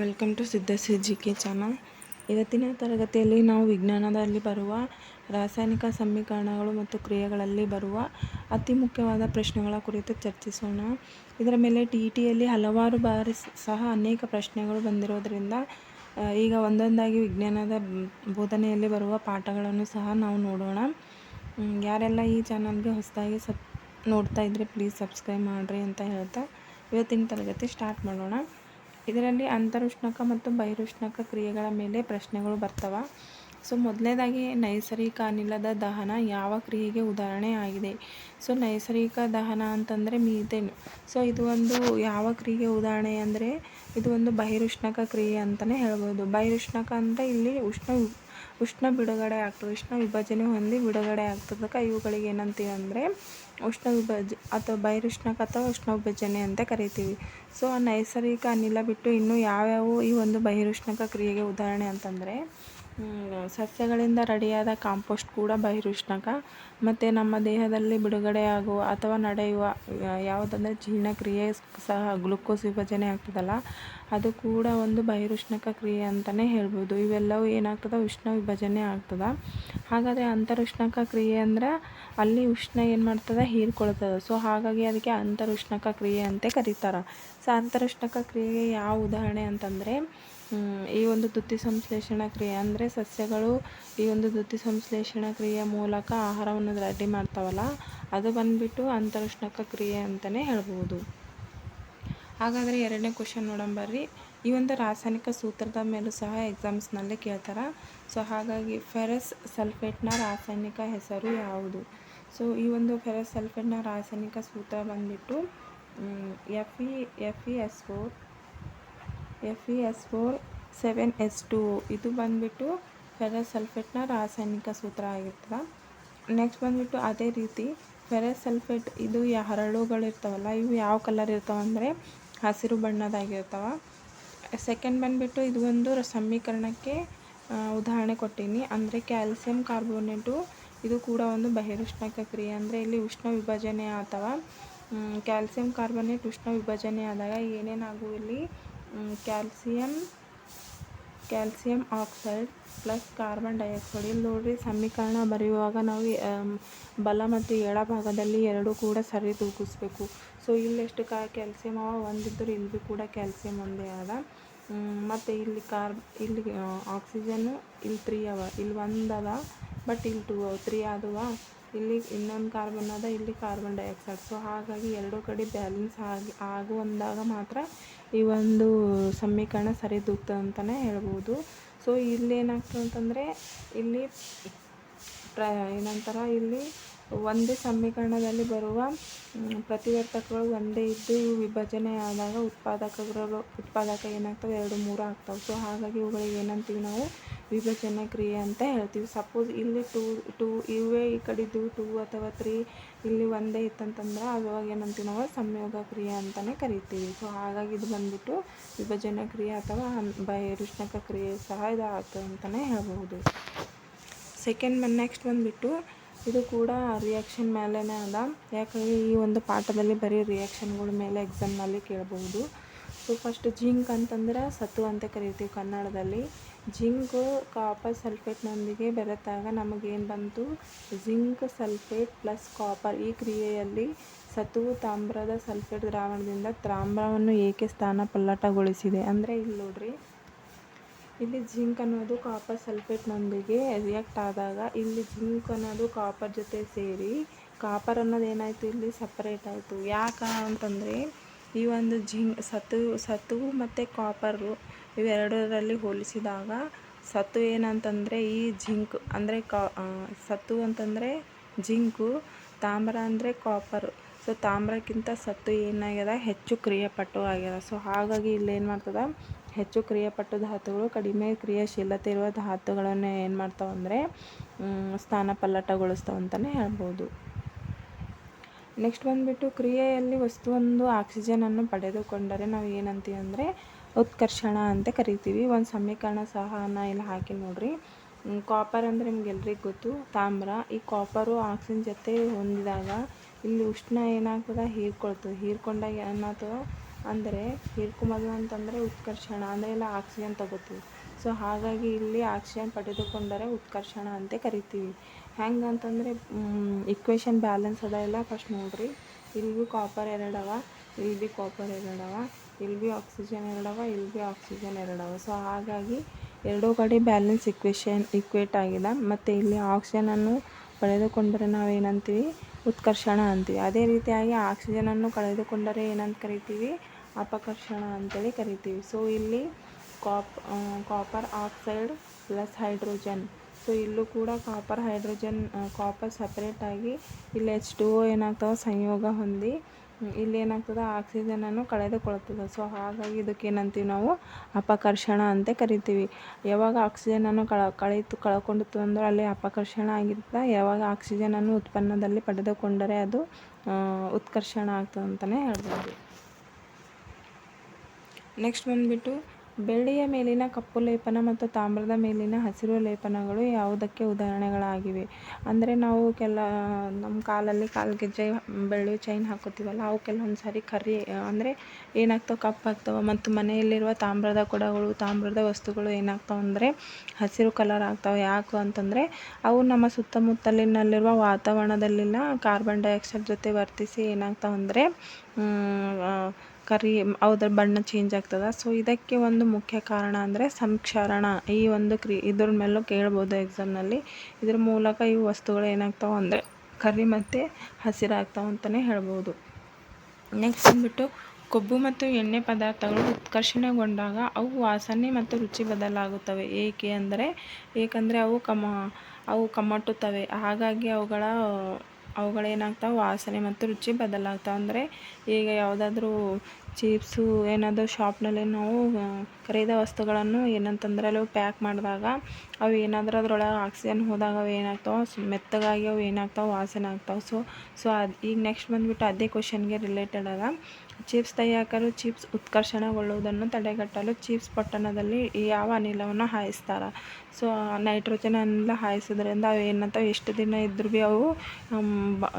Welcome to Siddhashree G K channel ಇವತ್ತಿನ ತರಗತಿಯಲ್ಲಿ ನಾವು ವಿಜ್ಞಾನದಲ್ಲಿ ಬರುವ ರಾಸಾಯನಿಕ ಸಮೀಕರಣಗಳು ಮತ್ತು ಕ್ರಿಯೆಗಳಲ್ಲಿ ಬರುವ ಅತಿ ಮುಖ್ಯವಾದ ಪ್ರಶ್ನೆಗಳ ಕುರಿತು ಚರ್ಚಿಸೋಣ. ಇದರ ಮೇಲೆ ಟಿ ಟಿಯಲ್ಲಿ ಹಲವಾರು ಬಾರಿ ಸಹ ಅನೇಕ ಪ್ರಶ್ನೆಗಳು ಬಂದಿರೋದರಿಂದ ಈಗ ಒಂದೊಂದಾಗಿ ವಿಜ್ಞಾನದ ಬೋಧನೆಯಲ್ಲಿ ಬರುವ ಪಾಠಗಳನ್ನು ಸಹ ನಾವು ನೋಡೋಣ. ಯಾರೆಲ್ಲ ಈ ಚಾನಲ್ಗೆ ಹೊಸದಾಗಿ ಸಬ್, ನೋಡ್ತಾ ಇದ್ದರೆ ಪ್ಲೀಸ್ ಸಬ್ಸ್ಕ್ರೈಬ್ ಮಾಡಿರಿ ಅಂತ ಹೇಳ್ತಾ ಇವತ್ತಿನ ತರಗತಿ ಸ್ಟಾರ್ಟ್ ಮಾಡೋಣ. ಇದರಲ್ಲಿ ಅಂತರುಷ್ಣಕ ಮತ್ತು ಬಹಿರುಷ್ಣಕ ಕ್ರಿಯೆಗಳ ಮೇಲೆ ಪ್ರಶ್ನೆಗಳು ಬರ್ತವೆ. ಸೊ ಮೊದಲನೇದಾಗಿ ನೈಸರ್ಗಿಕ ಅನಿಲದ ದಹನ ಯಾವ ಕ್ರಿಯೆಗೆ ಉದಾಹರಣೆ ಆಗಿದೆ? ಸೊ, ನೈಸರ್ಗಿಕ ದಹನ ಅಂತಂದರೆ ಮೀಥೇನ್. ಸೊ, ಇದು ಒಂದು ಯಾವ ಕ್ರಿಯೆಗೆ ಉದಾಹರಣೆ ಅಂದರೆ, ಇದು ಒಂದು ಬಹಿರುಷ್ಣಕ ಕ್ರಿಯೆ ಅಂತಲೇ ಹೇಳ್ಬೋದು. ಬಹಿರುಷ್ಣಕ ಅಂದರೆ ಇಲ್ಲಿ ಉಷ್ಣ ಉಷ್ಣ ಬಿಡುಗಡೆ ಆಗ್ತದೆ, ಉಷ್ಣ ವಿಭಜನೆ ಹೊಂದಿ ಬಿಡುಗಡೆ ಆಗ್ತದಕ್ಕೆ. ಇವುಗಳಿಗೆ ಏನಂತೀವಿ ಅಂದರೆ ಉಷ್ಣ ವಿಭಜ ಅಥವಾ ಬಹಿರುಷ್ಣಕ ಅಥವಾ ಉಷ್ಣ ವಿಭಜನೆ ಅಂತ ಕರಿತೀವಿ. ಸೊ ನೈಸರ್ಗಿಕ ಅನಿಲ ಬಿಟ್ಟು ಇನ್ನೂ ಯಾವ್ಯಾವು ಈ ಒಂದು ಬಹಿರುಷ್ಣಕ ಕ್ರಿಯೆಗೆ ಉದಾಹರಣೆ ಅಂತಂದರೆ ಸಸ್ಯಗಳಿಂದ ರೆಡಿಯಾದ ಕಾಂಪೋಸ್ಟ್ ಕೂಡ ಬಹಿರುಷ್ಣಕ. ಮತ್ತು ನಮ್ಮ ದೇಹದಲ್ಲಿ ಬಿಡುಗಡೆಯಾಗುವ ಅಥವಾ ನಡೆಯುವ ಯಾವುದಂದರೆ ಜೀರ್ಣಕ್ರಿಯೆ ಸಹ ಗ್ಲುಕೋಸ್ ವಿಭಜನೆ ಆಗ್ತದಲ್ಲ, ಅದು ಕೂಡ ಒಂದು ಬಹಿರುಷ್ಣಕ ಕ್ರಿಯೆ ಅಂತಲೇ ಹೇಳ್ಬೋದು. ಇವೆಲ್ಲವೂ ಏನಾಗ್ತದೆ? ಉಷ್ಣ ವಿಭಜನೆ ಆಗ್ತದೆ. ಹಾಗಾದರೆ ಅಂತರುಷ್ಣಕ ಕ್ರಿಯೆ ಅಂದ್ರೆ ಅಲ್ಲಿ ಉಷ್ಣ ಏನು ಮಾಡ್ತದೆ? ಹೀರ್ಕೊಳ್ತದೆ. ಸೊ ಹಾಗಾಗಿ ಅದಕ್ಕೆ ಅಂತರುಷ್ಣಕ ಕ್ರಿಯೆ ಅಂತ ಕರೀತಾರೆ. ಸೊ ಅಂತರುಷ್ಣಕ ಕ್ರಿಯೆಗೆ ಯಾವ ಉದಾಹರಣೆ ಅಂತಂದರೆ ಈ ಒಂದು ದ್ಯುತಿ ಸಂಶ್ಲೇಷಣ ಕ್ರಿಯೆ ಅಂದರೆ ಸಸ್ಯಗಳು ಈ ಒಂದು ದ್ಯುತಿ ಸಂಶ್ಲೇಷಣ ಕ್ರಿಯೆಯ ಮೂಲಕ ಆಹಾರವನ್ನು ರೆಡಿ ಮಾಡ್ತಾವಲ್ಲ, ಅದು ಬಂದುಬಿಟ್ಟು ಅಂತರುಷ್ಣಕ ಕ್ರಿಯೆ ಅಂತಲೇ ಹೇಳ್ಬೋದು. ಹಾಗಾದರೆ ಎರಡನೇ ಕ್ವಶನ್ ನೋಡೋಣ ಬರ್ರಿ. ಈ ಒಂದು ರಾಸಾಯನಿಕ ಸೂತ್ರದ ಮೇಲೂ ಸಹ ಎಕ್ಸಾಮ್ಸ್ನಲ್ಲಿ ಕೇಳ್ತಾರೆ? ಸೊ ಹಾಗಾಗಿ ಫೆರಸ್ ಸಲ್ಫೇಟ್ನ ರಾಸಾಯನಿಕ ಹೆಸರು ಯಾವುದು? ಸೊ ಈ ಒಂದು ಫೆರಸ್ ಸಲ್ಫೇಟ್ನ ರಾಸಾಯನಿಕ ಸೂತ್ರ ಬಂದ್ಬಿಟ್ಟು F E F E S four F E S four seven S two ಇದು ಬಂದುಬಿಟ್ಟು ಫೆರಸ್ ಸಲ್ಫೇಟ್ನ ರಾಸಾಯನಿಕ ಸೂತ್ರ ಆಗಿರ್ತದೆ. ನೆಕ್ಸ್ಟ್ ಬಂದುಬಿಟ್ಟು ಅದೇ ರೀತಿ ಫೆರಸ್ ಸಲ್ಫೇಟ್ ಇದು ಹರಳುಗಳು ಇರ್ತಾವಲ್ಲ, ಇವು ಯಾವ ಕಲರ್ ಇರ್ತಾವಂದರೆ ಹಸಿರು ಬಣ್ಣದಾಗಿರ್ತಾವೆ. ಸೆಕೆಂಡ್ ಬಂದುಬಿಟ್ಟು ಇದು ಒಂದು ಸಮೀಕರಣಕ್ಕೆ ಉದಾಹರಣೆ ಕೊಟ್ಟೀನಿ. ಅಂದರೆ ಕ್ಯಾಲ್ಸಿಯಂ ಕಾರ್ಬೋನೇಟು ಇದು ಕೂಡ ಒಂದು ಬಹಿರುಷ್ಣಕ ಕ್ರಿಯೆ. ಅಂದರೆ ಇಲ್ಲಿ ಉಷ್ಣ ವಿಭಜನೆ ಅಥವಾ ಕ್ಯಾಲ್ಸಿಯಂ ಕಾರ್ಬೋನೇಟ್ ಉಷ್ಣ ವಿಭಜನೆ ಆದಾಗ ಏನೇನಾಗು ಇಲ್ಲಿ? Calcium calcium oxide plus carbon dioxide. ಇಲ್ಲಿ ನೋಡಿರಿ, ಸಮೀಕರಣ ಬರೆಯುವಾಗ ನಾವು ಬಲ ಮತ್ತು ಎಡ ಭಾಗದಲ್ಲಿ ಎರಡು ಕೂಡ ಸರಿ ತೂಗಿಸ್ಬೇಕು. ಸೊ ಇಲ್ಲಿ ಎಷ್ಟು ಕಾ, ಕ್ಯಾಲ್ಸಿಯಂ ಅವ? ಒಂದಿದ್ದರೂ ಇಲ್ಲಿ ಭೀ ಕೂಡ ಕ್ಯಾಲ್ಸಿಯಂ ಒಂದೇ ಅದ ಮತ್ತು ಇಲ್ಲಿ ಕಾರ್ ಇಲ್ಲಿ ಆಕ್ಸಿಜನ್ನು ಇಲ್ಲಿ ತ್ರೀ ಅವ. ಇಲ್ಲಿ ಒಂದು ಅದ ಬಟ್ ಇಲ್ಲಿ ಟೂ ಅವ ತ್ರೀ ಆದವ. ಇಲ್ಲಿ ಇನ್ನೊಂದು ಕಾರ್ಬನ್ ಅದ, ಇಲ್ಲಿ ಕಾರ್ಬನ್ ಡೈಆಕ್ಸೈಡ್ ಸೊ ಹಾಗಾಗಿ ಎರಡೂ ಕಡೆ ಬ್ಯಾಲೆನ್ಸ್ ಆಗಿ, ಆಗುವಂದಾಗ ಮಾತ್ರ ಈ ಒಂದು ಸಮೀಕರಣ ಸರಿ ದೂಗ್ತದೆ ಅಂತಲೇ ಹೇಳ್ಬೋದು. ಸೊ ಇಲ್ಲಿ ಏನಾಗ್ತದೆ ಅಂತಂದರೆ, ಇಲ್ಲಿ ಪ್ರ, ಏನಂತಾರ, ಇಲ್ಲಿ ಒಂದೇ ಸಮೀಕರಣದಲ್ಲಿ ಬರುವ ಪ್ರತಿವರ್ತಕಗಳು ಒಂದೇ ಇದ್ದು ವಿಭಜನೆ ಆದಾಗ ಉತ್ಪಾದಕಗಳು, ಉತ್ಪಾದಕ ಏನಾಗ್ತವೆ ಎರಡು ಮೂರು ಆಗ್ತವೆ. ಸೊ ಹಾಗಾಗಿ ಇವುಗಳಿಗೆ ಏನಂತೀವಿ ನಾವು? ವಿಭಜನೆ ಕ್ರಿಯೆ ಅಂತ ಹೇಳ್ತೀವಿ. ಸಪೋಸ್ ಇಲ್ಲಿ ಟೂ ಟೂ ಇವೇ ಈ ಕಡೆದು ಟೂ ಅಥವಾ ತ್ರೀ ಇಲ್ಲಿ ಒಂದೇ ಇತ್ತಂತಂದ್ರೆ ಅವಾಗ ಏನಂತೀವಿ ನಾವು? ಸಂಯೋಗ ಕ್ರಿಯೆ ಅಂತಲೇ ಕರಿತೀವಿ. ಸೊ ಹಾಗಾಗಿ ಇದು ಬಂದ್ಬಿಟ್ಟು ವಿಭಜನೆ ಕ್ರಿಯೆ ಅಥವಾ ಬಹಿರುಷ್ಣಕ ಕ್ರಿಯೆ ಸಹ ಇದಾಗ್ತದೆ ಅಂತಲೇ ಹೇಳ್ಬೋದು ಸೆಕೆಂಡ್ ನೆಕ್ಸ್ಟ್ ಬಂದುಬಿಟ್ಟು ಇದು ಕೂಡ ರಿಯಾಕ್ಷನ್ ಮೇಲೇ ಅದ. ಯಾಕಂದರೆ ಈ ಒಂದು ಪಾಠದಲ್ಲಿ ಬರೀ ರಿಯಾಕ್ಷನ್ಗಳ ಮೇಲೆ ಎಕ್ಸಾಮ್ನಲ್ಲಿ ಕೇಳಬಹುದು. ಸೊ ಫಸ್ಟ್ ಜಿಂಕ್ ಅಂತಂದ್ರೆ ಸತು ಅಂತ ಕರಿತೀವಿ ಕನ್ನಡದಲ್ಲಿ. ಜಿಂಕು ಕಾಪರ್ ಸಲ್ಫೇಟ್ನೊಂದಿಗೆ ಬೆರೆತಾಗ ನಮಗೇನು ಬಂತು? ಜಿಂಕ್ ಸಲ್ಫೇಟ್ ಪ್ಲಸ್ ಕಾಪರ್ ಈ ಕ್ರಿಯೆಯಲ್ಲಿ ಸತುವು ತಾಮ್ರದ ಸಲ್ಫೇಟ್ ದ್ರಾವಣದಿಂದ ತಾಮ್ರವನ್ನು ಏಕೆ ಸ್ಥಾನ ಪಲ್ಲಟಗೊಳಿಸಿದೆ ಅಂದರೆ ಇಲ್ಲಿ ನೋಡ್ರಿ. ಇಲ್ಲಿ ಜಿಂಕ್ ಅನ್ನೋದು ಕಾಪರ್ ಸಲ್ಫೇಟ್ನೊಂದಿಗೆ ರಿಯಾಕ್ಟ್ ಆದಾಗ ಇಲ್ಲಿ ಜಿಂಕ್ ಅನ್ನೋದು ಕಾಪರ್ ಜೊತೆ ಸೇರಿ ಕಾಪರ್ ಅನ್ನೋದು ಏನಾಯಿತು ಇಲ್ಲಿ ಸಪ್ರೇಟ್ ಆಯಿತು. ಯಾಕೆ ಅಂತಂದರೆ ಈ ಒಂದು ಜಿಂಕ್ ಸತು ಸತು ಮತ್ತು ಕಾಪರು ಇವೆರಡರಲ್ಲಿ ಹೋಲಿಸಿದಾಗ ಸತು ಏನಂತಂದರೆ ಈ ಜಿಂಕ್ ಅಂದರೆ ಕಾ ಸತ್ತು ಅಂತಂದರೆ ಜಿಂಕು, ತಾಮ್ರ ಅಂದರೆ ಕಾಪರ್ ಸೊ ತಾಮ್ರಕ್ಕಿಂತ ಸತ್ತು ಏನಾಗ್ಯದ? ಹೆಚ್ಚು ಕ್ರಿಯಾಪಟು ಆಗ್ಯದ ಸೊ ಹಾಗಾಗಿ ಇಲ್ಲಿ ಏನು ಮಾಡ್ತದೆ? ಹೆಚ್ಚು ಕ್ರಿಯಾಪಟ್ಟು ಧಾತುಗಳು, ಕಡಿಮೆ ಕ್ರಿಯಾಶೀಲತೆ ಇರುವ ಧಾತುಗಳನ್ನು ಏನು ಮಾಡ್ತಾವೆ ಅಂದರೆ ಸ್ಥಾನ ಪಲ್ಲಟಗೊಳಿಸ್ತಾವೆ ಅಂತಲೇ ಹೇಳ್ಬೋದು. ನೆಕ್ಸ್ಟ್ ಬಂದುಬಿಟ್ಟು ಕ್ರಿಯೆಯಲ್ಲಿ ವಸ್ತುವೊಂದು ಆಕ್ಸಿಜನನ್ನು ಪಡೆದುಕೊಂಡರೆ ನಾವು ಏನಂತೀವಿ ಅಂದರೆ, ಉತ್ಕರ್ಷಣ ಅಂತ ಕರಿತೀವಿ. ಒಂದು ಸಮೀಕರಣ ಸಹ ನಾ ಇಲ್ಲಿ ಹಾಕಿ ನೋಡ್ರಿ. ಕಾಪರ್ ಅಂದರೆ ನಿಮ್ಗೆ ಎಲ್ರಿಗೂ ಗೊತ್ತು, ತಾಮ್ರ. ಈ ಕಾಪರು ಆಕ್ಸಿಜನ್ ಜೊತೆ ಹೊಂದಿದಾಗ ಇಲ್ಲಿ ಉಷ್ಣ ಏನಾಗ್ತದೆ? ಹೀರ್ಕೊಳ್ತದೆ. ಹೀರ್ಕೊಂಡಾಗ ಏನಾಗ್ತದೆ ಅಂದರೆ ಹೀರ್ಕೊಂಬೋದು ಅಂತಂದರೆ ಉತ್ಕರ್ಷಣ ಅಂದರೆ ಎಲ್ಲ ಆಕ್ಸಿಜನ್ ತಗೋತೀವಿ. ಸೊ ಹಾಗಾಗಿ ಇಲ್ಲಿ ಆಕ್ಸಿಜನ್ ಪಡೆದುಕೊಂಡರೆ ಉತ್ಕರ್ಷಣ ಅಂತ ಕರಿತೀವಿ. ಹೆಂಗೆ ಅಂತಂದರೆ ಇಕ್ವೇಷನ್ ಬ್ಯಾಲೆನ್ಸ್ ಅದ ಎಲ್ಲ ಫಸ್ಟ್ ನೋಡ್ರಿ. ಇಲ್ಲಿ ಭೀ ಕಾಪರ್ ಎರಡವ ಇಲ್ಲಿ ಬಿ ಕಾಪರ್ ಎರಡವ ಇಲ್ಲಿ ಭೀ ಆಕ್ಸಿಜನ್ ಎರಡವ ಇಲ್ಲಿ ಭೀ ಆಕ್ಸಿಜನ್ ಎರಡವ. ಸೊ ಹಾಗಾಗಿ ಎರಡೂ ಕಡೆ ಬ್ಯಾಲೆನ್ಸ್ ಇಕ್ವೇಷನ್ ಇಕ್ವೇಟ್ ಆಗಿದೆ. ಮತ್ತು ಇಲ್ಲಿ ಆಕ್ಸಿಜನನ್ನು ಪಡೆದುಕೊಂಡರೆ ನಾವೇನಂತೀವಿ? ಉತ್ಕರ್ಷಣ ಅಂತೀವಿ. ಅದೇ ರೀತಿಯಾಗಿ ಆಕ್ಸಿಜನನ್ನು ಕಳೆದುಕೊಂಡರೆ ಏನಂತ ಕರಿತೀವಿ? ಅಪಕರ್ಷಣ ಅಂತೇಳಿ ಕರಿತೀವಿ. ಸೊ ಇಲ್ಲಿ cop copper oxide plus hydrogen so ಇಲ್ಲೂ ಕೂಡ ಕಾಪರ್ ಹೈಡ್ರೋಜನ್ ಕಾಪರ್ ಸಪ್ರೇಟಾಗಿ ಇಲ್ಲಿ ಎಚ್ ಟು ಓ ಏನಾಗ್ತವೆ ಸಂಯೋಗ ಹೊಂದಿ ಇಲ್ಲಿ ಏನಾಗ್ತದೆ ಆಕ್ಸಿಜನನ್ನು ಕಳೆದುಕೊಳ್ಳುತ್ತದೆ ಸೊ ಹಾಗಾಗಿ ಇದಕ್ಕೆ ಏನಂತೀವಿ ನಾವು, ಅಪಕರ್ಷಣ ಅಂತ ಕರಿತೀವಿ. ಯಾವಾಗ ಆಕ್ಸಿಜನನ್ನು ಕಳ, ಕಳೆಯಿತು, ಕಳ್ಕೊಂಡಿತ್ತು ಅಂದ್ರೆ ಅಲ್ಲಿ ಅಪಕರ್ಷಣ ಆಗಿರ್ತದೆ. ಯಾವಾಗ ಆಕ್ಸಿಜನನ್ನು ಉತ್ಪನ್ನದಲ್ಲಿ ಪಡೆದುಕೊಂಡರೆ ಅದು ಉತ್ಕರ್ಷಣ ಆಗ್ತದೆ ಅಂತಲೇ ಹೇಳ್ಬೋದು. ನೆಕ್ಸ್ಟ್ ಬಂದುಬಿಟ್ಟು ಬೆಳ್ಳಿಯ ಮೇಲಿನ ಕಪ್ಪು ಲೇಪನ ಮತ್ತು ತಾಮ್ರದ ಮೇಲಿನ ಹಸಿರು ಲೇಪನಗಳು ಯಾವುದಕ್ಕೆ ಉದಾಹರಣೆಗಳಾಗಿವೆ? ಅಂದರೆ ನಾವು ಕೆಲ ನಮ್ಮ ಕಾಲಲ್ಲಿ ಕಾಲು ಗೆಜ್ಜೆ, ಬೆಳ್ಳಿ ಚೈನ್ ಹಾಕೋತೀವಲ್ಲ ಅವು ಕೆಲವೊಂದು ಸಾರಿ ಕರಿ ಅಂದರೆ ಏನಾಗ್ತವೆ ಕಪ್ಪಾಗ್ತವೆ ಮತ್ತು ಮನೆಯಲ್ಲಿರುವ ತಾಮ್ರದ ಕೊಡಗಳು, ತಾಮ್ರದ ವಸ್ತುಗಳು ಏನಾಗ್ತವೆ ಅಂದರೆ ಹಸಿರು ಕಲರ್ ಆಗ್ತವೆ. ಯಾಕೆ ಅಂತಂದರೆ ಅವು ನಮ್ಮ ಸುತ್ತಮುತ್ತಲಿನಲ್ಲಿರುವ ವಾತಾವರಣದಲ್ಲಿನ ಕಾರ್ಬನ್ ಡೈಆಕ್ಸೈಡ್ ಜೊತೆ ವರ್ತಿಸಿ ಏನಾಗ್ತವೆ ಅಂದರೆ ಕರಿ ಅದ್ರ ಬಣ್ಣ ಚೇಂಜ್ ಆಗ್ತದೆ. ಸೊ ಇದಕ್ಕೆ ಒಂದು ಮುಖ್ಯ ಕಾರಣ ಅಂದರೆ ಸಂಕ್ಷಾರಣ. ಈ ಒಂದು ಕ್ರಿ, ಇದ್ರ ಮೇಲೂ ಕೇಳ್ಬೋದು ಎಕ್ಸಾಮ್ನಲ್ಲಿ ಇದ್ರ ಮೂಲಕ ಈ ವಸ್ತುಗಳು ಏನಾಗ್ತಾವೆ ಅಂದರೆ ಕರಿ ಮತ್ತು ಹಸಿರಾಗ್ತಾವೆ ಅಂತಲೇ ಹೇಳ್ಬೋದು. ನೆಕ್ಸ್ಟ್ ಬಂದ್ಬಿಟ್ಟು ಕೊಬ್ಬು ಮತ್ತು ಎಣ್ಣೆ ಪದಾರ್ಥಗಳು ಉತ್ಕರ್ಷಣೆಗೊಂಡಾಗ ಅವು ವಾಸನೆ ಮತ್ತು ರುಚಿ ಬದಲಾಗುತ್ತವೆ. ಏಕೆ ಅಂದರೆ, ಏಕೆಂದರೆ ಅವು ಕಮ, ಅವು ಕಮಟುತ್ತವೆ ಹಾಗಾಗಿ ಅವುಗಳ ಅವುಗಳೇನಾಗ್ತಾವೆ ವಾಸನೆ ಮತ್ತು ರುಚಿ ಬದಲಾಗ್ತಾವೆ. ಅಂದರೆ ಈಗ ಯಾವುದಾದ್ರೂ ಚಿಪ್ಸು ಏನಾದರೂ ಶಾಪ್ನಲ್ಲಿ ನಾವು ಖರೀದ ವಸ್ತುಗಳನ್ನು ಏನಂತಂದ್ರೆ ಅಲ್ಲಿ ಪ್ಯಾಕ್ ಮಾಡಿದಾಗ ಅವು ಏನಾದರೂ ಅದ್ರೊಳಗೆ ಆಕ್ಸಿಜನ್ ಹೋದಾಗ ಅವು ಏನಾಗ್ತಾವೆ? ಮೆತ್ತಗಾಗಿ ಅವು ಏನಾಗ್ತಾವೆ? ವಾಸನೆ ಆಗ್ತಾವೆ. ಸೊ ಸೊ ಅದು, ಈಗ ನೆಕ್ಸ್ಟ್ ಬಂದುಬಿಟ್ಟು ಅದೇ ಕ್ವಶನ್ಗೆ ರಿಲೇಟೆಡ್ ಅದ ಚಿಪ್ಸ್ ತಯಾರಕರು ಚಿಪ್ಸ್ ಉತ್ಕರ್ಷಣಗೊಳ್ಳುವುದನ್ನು ತಡೆಗಟ್ಟಲು ಚಿಪ್ಸ್ ಪೊಟ್ಟಣದಲ್ಲಿ ಯಾವ ಅನಿಲವನ್ನು ಹಾಯಿಸ್ತಾರೆ? ಸೊ ನೈಟ್ರೋಜನ್ ಅನಿಲ ಹಾಯಿಸೋದ್ರಿಂದ ಅವು ಏನಂತಾವೆ? ಎಷ್ಟು ದಿನ ಇದ್ದರೂ ಭೀ ಅವು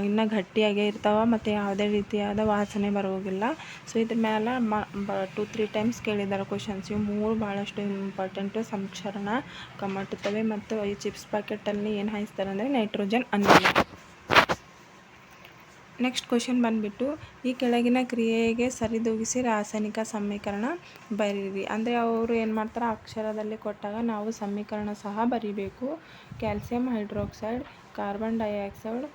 ಇನ್ನೂ ಗಟ್ಟಿಯಾಗೇ ಇರ್ತಾವೆ ಮತ್ತು ಯಾವುದೇ ರೀತಿಯಾದ ವಾಸನೆ ಬರುವುದಿಲ್ಲ. ಸೊ, ಇದ್ರ ಮೇಲೆ ಮ ಟು ತ್ರೀ ಟೈಮ್ಸ್ ಕೇಳಿದ್ದಾರೆ ಕ್ವಶನ್ಸ್ ಇವು ಮೂರು ಭಾಳಷ್ಟು ಇಂಪಾರ್ಟೆಂಟು ಸಂಕ್ಷರಣ ಕಮ್ಮಟ್ಟುತ್ತವೆ ಮತ್ತು ಈ ಚಿಪ್ಸ್ ಪ್ಯಾಕೆಟಲ್ಲಿ ಏನು ಹಾಯಿಸ್ತಾರೆ ಅಂದರೆ ನೈಟ್ರೋಜನ್ ಅನಿಲ. ನೆಕ್ಸ್ಟ್ ಕ್ವಶನ್ ಬಂದುಬಿಟ್ಟು, ಈ ಕೆಳಗಿನ ಕ್ರಿಯೆಗೆ ಸರಿದೂಗಿಸಿ ರಾಸಾಯನಿಕ ಸಮೀಕರಣ ಬರೀರಿ. ಅಂದರೆ ಅವರು ಏನು ಮಾಡ್ತಾರೆ? ಅಕ್ಷರದಲ್ಲಿ ಕೊಟ್ಟಾಗ ನಾವು ಸಮೀಕರಣ ಸಹ ಬರೀಬೇಕು. Calcium hydroxide carbon dioxide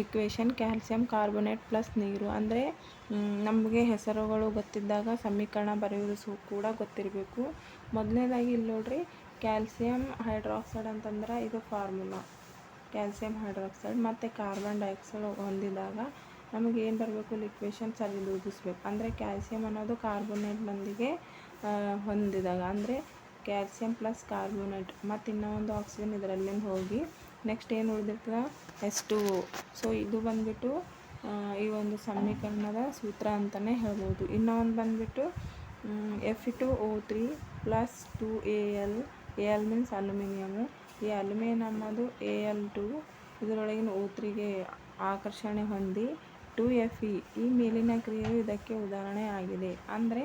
equation calcium carbonate plus ನೀರು. ಅಂದರೆ ನಮಗೆ ಹೆಸರುಗಳು ಗೊತ್ತಿದ್ದಾಗ ಸಮೀಕರಣ ಬರೆಯುವುದು ಕೂಡ ಗೊತ್ತಿರಬೇಕು. ಮೊದಲನೇದಾಗಿ ಇಲ್ಲಿ ನೋಡ್ರಿ ಕ್ಯಾಲ್ಸಿಯಂ ಹೈಡ್ರಾಕ್ಸೈಡ್ ಅಂತಂದ್ರೆ ಇದು ಫಾರ್ಮುಲಾ ಕ್ಯಾಲ್ಸಿಯಂ ಹೈಡ್ರಾಕ್ಸೈಡ್ ಮತ್ತು ಕಾರ್ಬನ್ ಡೈಆಕ್ಸೈಡ್ ಹೊಂದಿದಾಗ ನಮಗೆ ಏನು ಬರಬೇಕು? ಲಿಕ್ವೇಶನ್ಸ್ ಅಲ್ಲಿ ಸರಿದೂಗಿಸ್ಬೇಕು ಅಂದರೆ ಕ್ಯಾಲ್ಸಿಯಂ ಅನ್ನೋದು ಕಾರ್ಬೋನೇಟ್ನೊಂದಿಗೆ ಹೊಂದಿದಾಗ. ಅಂದರೆ ಕ್ಯಾಲ್ಸಿಯಂ ಪ್ಲಸ್ ಕಾರ್ಬೋನೇಟ್ ಮತ್ತು ಇನ್ನೂ ಒಂದು ಆಕ್ಸಿಜನ್ ಇದರಲ್ಲಿಂದ ಹೋಗಿ ನೆಕ್ಸ್ಟ್ ಏನು ಉಳಿದಿರ್ತದೆ? ಎಸ್ ಟು ಸೊ ಇದು ಬಂದುಬಿಟ್ಟು ಈ ಒಂದು ಸಮೀಕರಣದ ಸೂತ್ರ ಅಂತಲೇ ಹೇಳ್ಬೋದು. ಇನ್ನೂ ಒಂದು ಬಂದುಬಿಟ್ಟು F two O three plus two A L A L means aluminium ಈ ಅಲ್ಯೂಮಿನಿಯಮ್ ಅದು ಎ ಎಲ್ ಟು ಇದರೊಳಗಿನ ಓ ತ್ರೀಗೆ ಆಕರ್ಷಣೆ ಹೊಂದಿ ಟು ಎಫ್ ಇ, ಈ ಮೇಲಿನ ಕ್ರಿಯೆಯು ಇದಕ್ಕೆ ಉದಾಹರಣೆ ಆಗಿದೆ. ಅಂದರೆ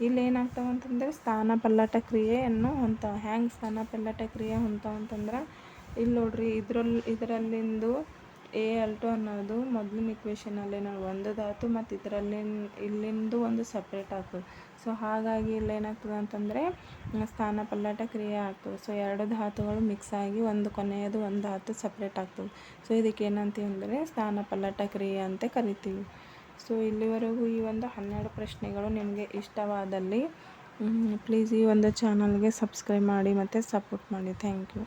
ಇಲ್ಲಿ ಏನಾಗ್ತಾವೆ ಅಂತಂದರೆ ಸ್ಥಾನ ಪಲ್ಲಟ ಕ್ರಿಯೆಯನ್ನು ಹೊಂತಾವ ಹ್ಯಾಂಗೆ ಸ್ಥಾನ ಪಲ್ಲಟ ಕ್ರಿಯೆ ಹೊಂತಾವ ಅಂತಂದ್ರೆ ಇಲ್ಲಿ ನೋಡ್ರಿ ಇದ್ರಲ್ಲಿ ಇದರಲ್ಲಿಂದು ಎ ಎಲ್ ಟು ಅನ್ನೋದು ಮೊದಲಿನ ಇಕ್ವೇಷನಲ್ಲಿ ನಾವು ಒಂದು ಧಾತು ಮತ್ತು ಇದರಲ್ಲಿ ಇಲ್ಲಿಂದು ಒಂದು ಸಪ್ರೇಟ್ ಆಗ್ತದೆ ಸೊ ಹಾಗಾಗಿ ಇಲ್ಲಿ ಏನಾಗ್ತದೆ ಅಂತಂದರೆ ಸ್ಥಾನ ಪಲ್ಲಟ ಕ್ರಿಯೆ ಆಗ್ತದೆ. ಸೊ ಎರಡು ಧಾತುಗಳು ಮಿಕ್ಸ್ ಆಗಿ ಒಂದು ಕೊನೆಯದು ಒಂದು ಧಾತು ಸಪ್ರೇಟ್ ಆಗ್ತದೆ. ಸೊ ಇದಕ್ಕೆ ಏನಂತೀವಿ ಅಂದರೆ, ಸ್ಥಾನ ಪಲ್ಲಟ ಕ್ರಿಯೆ ಅಂತ ಕರಿತೀವಿ. ಸೊ ಇಲ್ಲಿವರೆಗೂ ಈ ಒಂದು ಹನ್ನೆರಡು ಪ್ರಶ್ನೆಗಳು ನಿಮಗೆ ಇಷ್ಟವಾದಲ್ಲಿ ಪ್ಲೀಸ್ ಈ ಒಂದು ಚಾನಲ್ಗೆ ಸಬ್ಸ್ಕ್ರೈಬ್ ಮಾಡಿ ಮತ್ತು ಸಪೋರ್ಟ್ ಮಾಡಿ. Thank you